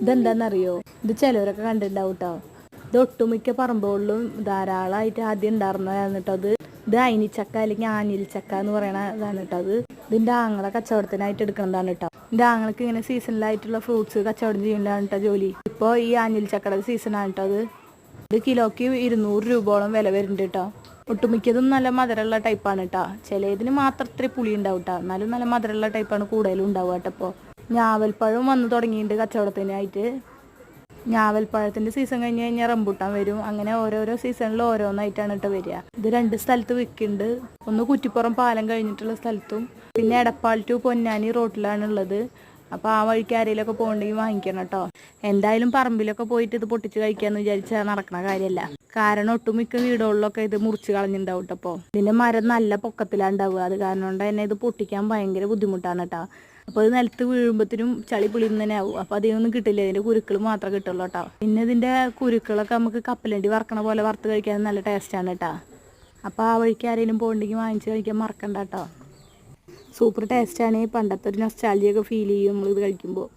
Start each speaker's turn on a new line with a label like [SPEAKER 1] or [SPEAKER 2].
[SPEAKER 1] ഇതെന്താണെന്നറിയോ ഇത് ചിലവരൊക്കെ കണ്ടിട്ടുണ്ടാവും കേട്ടോ ഇത് ഒട്ടുമിക്ക പറമ്പുകളിലും ധാരാളമായിട്ട് ആദ്യം ഉണ്ടായിരുന്നതാണ് കേട്ടോ അത്. ഇത് അയിനിച്ചക്ക അല്ലെങ്കിൽ ആനിൽ ചക്ക എന്ന് പറയണതാണ് കേട്ടോ അത്. ഇതിന്റെ ആങ്ങളെ കച്ചവടത്തിനായിട്ട് എടുക്കുന്നതാണ് കേട്ടോ ഇതിന്റെ ആങ്ങൾക്ക് ഇങ്ങനെ സീസണിലായിട്ടുള്ള ഫ്രൂട്ട്സ് കച്ചവടം ചെയ്യേണ്ടതാണ് കേട്ടോ ജോലി. ഇപ്പോൾ ഈ ആനിൽ ചക്കയുടെ സീസണാണ് കേട്ടോ അത്. ഇത് കിലോയ്ക്ക് ഇരുന്നൂറ് രൂപയോളം വില വരുന്നുണ്ട് കേട്ടോ ഒട്ടുമിക്കതും നല്ല മധുരമുള്ള ടൈപ്പാണ് കേട്ടോ ചിലതിന് മാത്രം ഇത്ര പുളി ഉണ്ടാവും കേട്ടോ എന്നാലും നല്ല മധുരമുള്ള ടൈപ്പാണ് കൂടുതലും ഉണ്ടാവുക കേട്ടോ ഇപ്പോൾ ഞാവൽപ്പഴം വന്ന് തുടങ്ങിയിട്ടുണ്ട് കച്ചവടത്തിനായിട്ട്. ഞാവൽപ്പഴത്തിന്റെ സീസൺ കഴിഞ്ഞ് കഴിഞ്ഞാൽ റംബൂട്ടാൻ വരും. അങ്ങനെ ഓരോരോ സീസണിൽ ഓരോന്നായിട്ടാണ് കേട്ടോ വരിക. ഇത് രണ്ട് സ്ഥലത്ത് വിൽക്കുന്നുണ്ട്. ഒന്ന് കുറ്റിപ്പുറം പാലം കഴിഞ്ഞിട്ടുള്ള സ്ഥലത്തും പിന്നെ എടപ്പാൾ ടു പൊന്നാനി റോട്ടിലാണ് ഉള്ളത്. അപ്പോൾ ആ വഴിക്ക് ആരെയിലൊക്കെ പോകണമെങ്കിൽ വാങ്ങിക്കണം കേട്ടോ. എന്തായാലും പറമ്പിലൊക്കെ പോയിട്ട് ഇത് പൊട്ടിച്ച് കഴിക്കാമെന്ന് വിചാരിച്ചാൽ നടക്കണ കാര്യമല്ല കാരണം ഒട്ടുമിക്ക വീടുകളിലൊക്കെ ഇത് മുറിച്ച് കളഞ്ഞിട്ടുണ്ടാവും കേട്ടോ ഇതിന്റെ മരം നല്ല പൊക്കത്തിലാണ് ഉണ്ടാവുക. അത് കാരണം കൊണ്ട് തന്നെ ഇത് പൊട്ടിക്കാൻ ഭയങ്കര ബുദ്ധിമുട്ടാണ് കേട്ടോ അപ്പോൾ അത് നിലത്ത് വീഴുമ്പോഴത്തേനും ചളി തന്നെ ആവും. അപ്പോൾ അതിനൊന്നും കിട്ടില്ല. അതിന്റെ കുരുക്കൾ മാത്രമേ കിട്ടുള്ളൂ കേട്ടോ. പിന്നെ ഇതിന്റെ കുരുക്കളൊക്കെ നമുക്ക് കപ്പലണ്ടി വറക്കണ പോലെ വറുത്ത് കഴിക്കാൻ നല്ല ടേസ്റ്റാണ് കേട്ടോ. അപ്പോൾ ആ വഴിക്ക് ആരെങ്കിലും പോകണ്ടെങ്കിൽ വാങ്ങിച്ച് കഴിക്കാൻ മറക്കണ്ട കേട്ടോ. സൂപ്പർ ടേസ്റ്റാണ് പണ്ടത്തെ ഒരു നസ്റ്റാലിയൊക്കെ ഫീൽ ചെയ്യും നമ്മൾ ഇത് കഴിക്കുമ്പോൾ